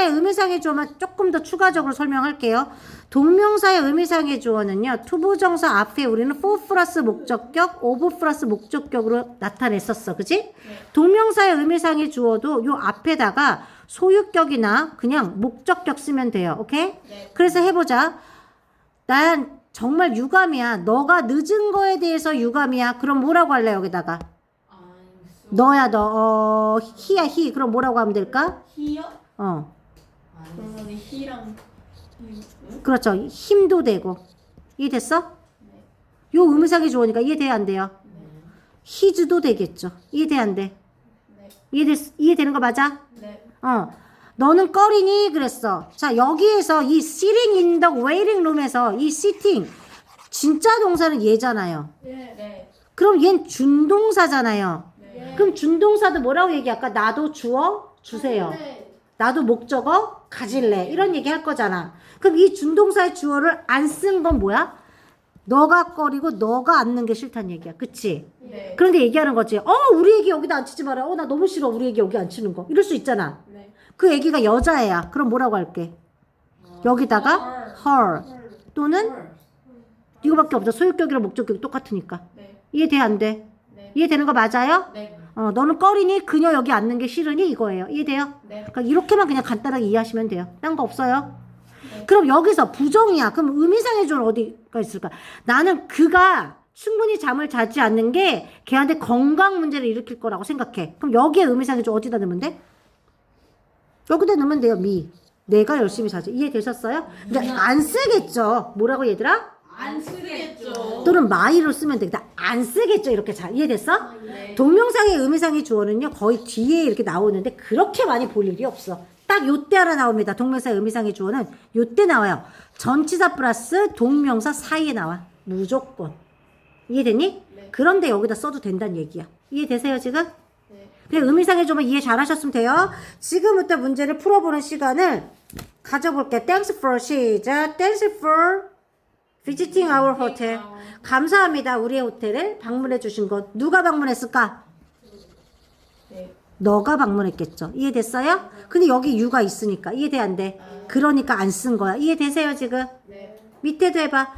동명사의 의미상의 주어만 조금 더 추가적으로 설명할게요. 동명사의 의미상의 주어는요. 투부정사 앞에 우리는 for 플러스 목적격, of 플러스 목적격으로 나타냈었어. 그지? 동명사의 의미상의 주어도 요 앞에다가 소유격이나 그냥 목적격 쓰면 돼요. 오케이? 네. 그래서 해보자. 난 정말 유감이야. 너가 늦은 거에 대해서 유감이야. 그럼 뭐라고 할래 여기다가? 너야 너. 어, 히야 히. 그럼 뭐라고 하면 될까? 히요? 어. 그러면 응? 그렇죠. 힘도 되고. 이해됐어? 네. 요 의미상이 좋으니까 이해돼야 안 돼요? 네. 히즈도 되겠죠. 이해돼 안 돼? 네. 이해됐, 이해되는 거 맞아? 네. 어. 너는 꺼리니? 그랬어. 자, 여기에서 이 sitting in the waiting room에서 이 sitting. 진짜 동사는 얘잖아요. 네. 네. 그럼 얜 준동사잖아요. 네. 그럼 준동사도 뭐라고 얘기할까? 나도 주어 주세요. 네. 나도 목적어 가질래. 이런 얘기 할 거잖아. 그럼 이 준동사의 주어를 안 쓴 건 뭐야? 너가 꺼리고 너가 앉는 게 싫다는 얘기야. 그치? 네. 그런데 얘기하는 거지. 어, 우리 애기 여기다 앉히지 마라. 어, 나 너무 싫어. 우리 애기 여기 앉히는 거. 이럴 수 있잖아. 네. 그 애기가 여자애야. 그럼 뭐라고 할게? 여기다가 her 또는 이거밖에 없어. 소유격이랑 목적격이 똑같으니까. 네. 이해돼 안 돼? 네. 이해되는 거 맞아요? 네. 어, 너는 꺼리니 그녀 여기 앉는 게 싫으니 이거예요. 이해돼요? 네. 그러니까 이렇게만 그냥 간단하게 이해하시면 돼요. 딴 거 없어요? 그럼 여기서 부정이야. 그럼 의미상의 줄 어디가 있을까? 나는 그가 충분히 잠을 자지 않는 게 걔한테 건강 문제를 일으킬 거라고 생각해. 그럼 여기에 의미상의 줄 어디다 넣으면 돼? 여기다 넣으면 돼요. 미. 내가 열심히 자지. 이해되셨어요? 근데 안 쓰겠죠. 뭐라고 얘들아? 안 쓰겠죠. 또는 마이로 쓰면 되겠다. 안 쓰겠죠. 이렇게 잘 이해됐어? 네. 동명상의 의미상의 주어는요 거의 뒤에 이렇게 나오는데 그렇게 많이 볼 일이 없어. 딱 요때 하나 나옵니다. 동명사의 의미상의 주어는 요때 나와요. 전치사 플러스 동명사 사이에 나와. 무조건. 이해됐니? 네. 그런데 여기다 써도 된다는 얘기야. 이해되세요 지금? 네. 그냥 의미상의 주어만 이해 잘 하셨으면 돼요. 지금부터 문제를 풀어보는 시간을 가져볼게요. Thanks for 시작. Thanks for visiting our hotel. 감사합니다. 우리의 호텔을 방문해 주신 것. 누가 방문했을까? 네. 너가 방문했겠죠. 이해됐어요? 근데 여기 유가 있으니까 이해돼 안 돼? 그러니까 안 쓴 거야. 이해되세요 지금? 네. 밑에도 해봐.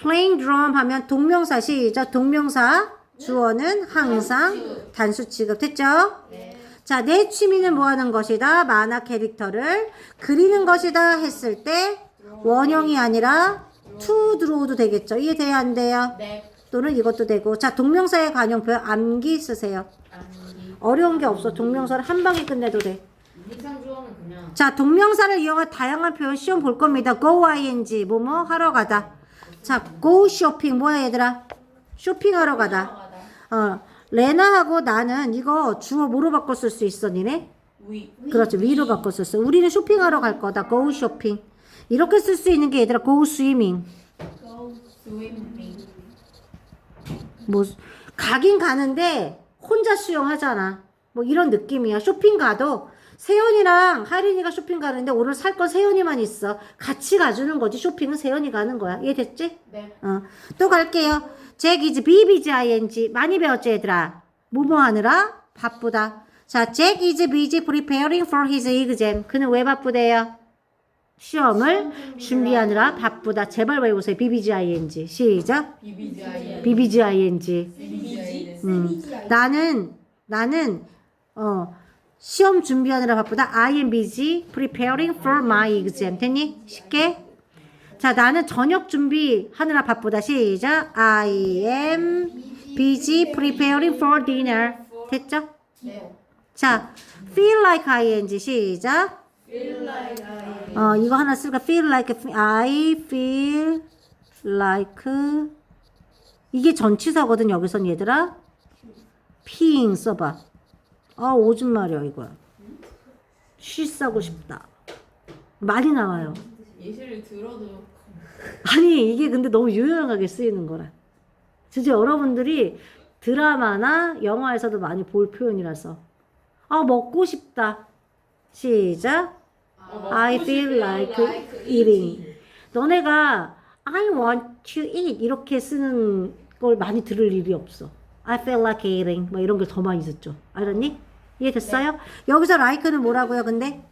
playing drum 하면 동명사 시작. 동명사 주어는 항상 단수 취급 됐죠? 네. 자, 내 취미는 뭐 하는 것이다? 만화 캐릭터를 그리는 것이다 했을 때 원형이 아니라 to draw도 되겠죠. 이해돼야 안 돼요? 네. 또는 이것도 되고. 자, 동명사의 관용표 암기 쓰세요. 아니. 어려운 게 없어. 동명사를 한 방에 끝내도 돼. 인상 주어는 그냥 자, 동명사를 이용한 다양한 표현 시험 볼 겁니다. go ing 뭐뭐 하러 가다. 자, go shopping 뭐야 얘들아? 쇼핑하러 가다. 어, 레나하고 나는 이거 주어 뭐로 바꿔 쓸 수 있어, 니네? 위. 그렇죠. 위로 바꿔 썼어. 우리는 쇼핑하러 갈 거다. go shopping. 이렇게 쓸 수 있는 게 얘들아 go swimming. Go swimming. 뭐 가긴 가는데 혼자 수영하잖아. 뭐 이런 느낌이야. 쇼핑 가도 세연이랑 하린이가 쇼핑 가는데 오늘 살 건 세연이만 있어. 같이 가주는 거지. 쇼핑은 세연이 가는 거야. 이해됐지? 네. 어. 또 갈게요. 잭 이즈 비비지 ing 많이 배웠지 얘들아. 뭐뭐 하느라 바쁘다. 자, 잭 이즈 비지 preparing for his exam. 그는 왜 바쁘대요? 시험을 준비하느라 바쁘다. 제발 외우세요. 비비지 ing. 시작. ing. 비비지. 음. 나는 나는 어 시험 준비하느라 바쁘다. I am busy preparing for my exam. 됐니? 쉽게. 자, 나는 저녁 준비하느라 바쁘다. 시작. I am busy preparing for dinner. 됐죠? 네. 자, feel like ing 시작. Feel like I. 어, 이거 하나 쓸까? feel like I feel like 이게 전치사거든 여기선 얘들아. 핑 써봐. 아 오줌 마려 이거야. 쉬 싸고 싶다. 많이 나와요. 예시를 들어도 아니 이게 근데 너무 유용하게 쓰이는 거라. 진짜 여러분들이 드라마나 영화에서도 많이 볼 표현이라서. 아 먹고 싶다. 시작. I feel like eating. 너네가 I want to eat 이렇게 쓰는 걸 많이 들을 일이 없어. I feel like eating 뭐 이런 걸 더 많이 듣죠. 알았니? 이해됐어요? 여기서 like는 뭐라고요? 근데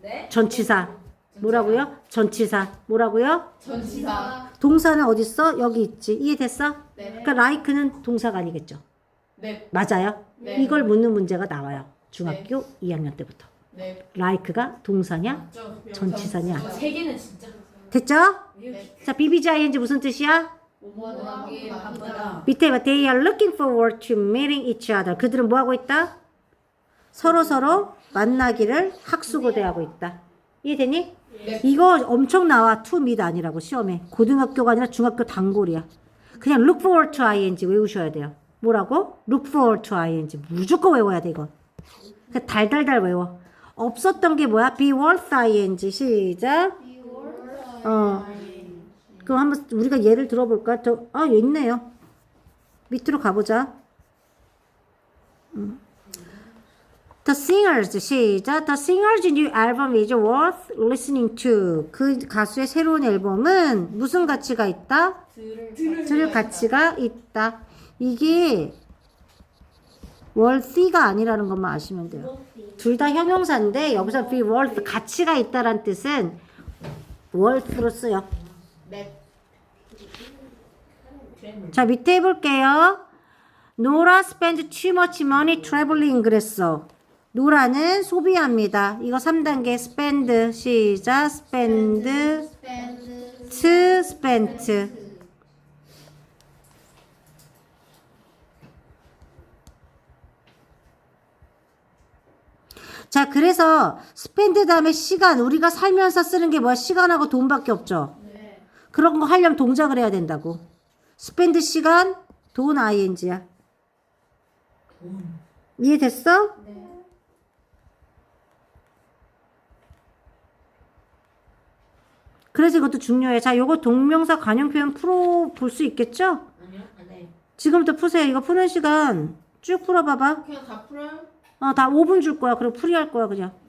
네. 전치사. 뭐라고요? 전치사. 뭐라고요? 전치사. 동사는 어디 있어? 여기 있지. 이해됐어? 네. 그러니까 like는 동사가 아니겠죠. 네. 맞아요? 네. 이걸 묻는 문제가 나와요. 중학교 2학년 때부터. 네. like가 동사냐? 전치사냐? 세 개는 진짜. 됐죠? 네. 자, BBGING 무슨 뜻이야? 밑에 봐. They are looking forward to meeting each other. 그들은 뭐 하고 있다? 서로 서로 만나기를 학수고대하고 있다. 이해되니? 네. 이거 엄청 나와. to meet 아니라고 시험에. 고등학교가 아니라 중학교 단골이야. 그냥 look forward to ing 외우셔야 돼요. 뭐라고? look forward to ing. 무조건 외워야 돼. 그냥 달달달 외워. 없었던 게 뭐야? be worth ing. 시작. 어. 그럼 한번 우리가 예를 들어볼까? 저, 아, 있네요. 밑으로 가보자. 음. The singers, 시작. The singers' new album is worth listening to. 그 가수의 새로운 앨범은 무슨 가치가 있다? 들을 들을 가치가 있다. 이게 worthy가 아니라는 것만 아시면 돼요. 둘 다 형용사인데 여기서 be worth 가치가 있다란 뜻은 worth로 쓰여. 네. 자 밑에 해볼게요. 노라 spend too much money traveling 그랬어. 노라는 소비합니다. 이거 3단계 spend 시작 spend to spent 자 그래서 spend 다음에 시간 우리가 살면서 쓰는 게 뭐야 시간하고 돈밖에 없죠. 네. 그런 거 하려면 동작을 해야 된다고. 스펜드 시간, 돈 ing야. 이해됐어? 네. 그래서 이것도 중요해. 자, 요거 동명사 관용 표현 풀어 볼 수 있겠죠? 아니요. 아, 네. 지금부터 푸세요. 이거 푸는 시간 쭉 풀어 봐봐. 그냥 다 풀어요? 어, 다 5분 줄 거야. 그리고 풀이할 거야, 그냥. 네.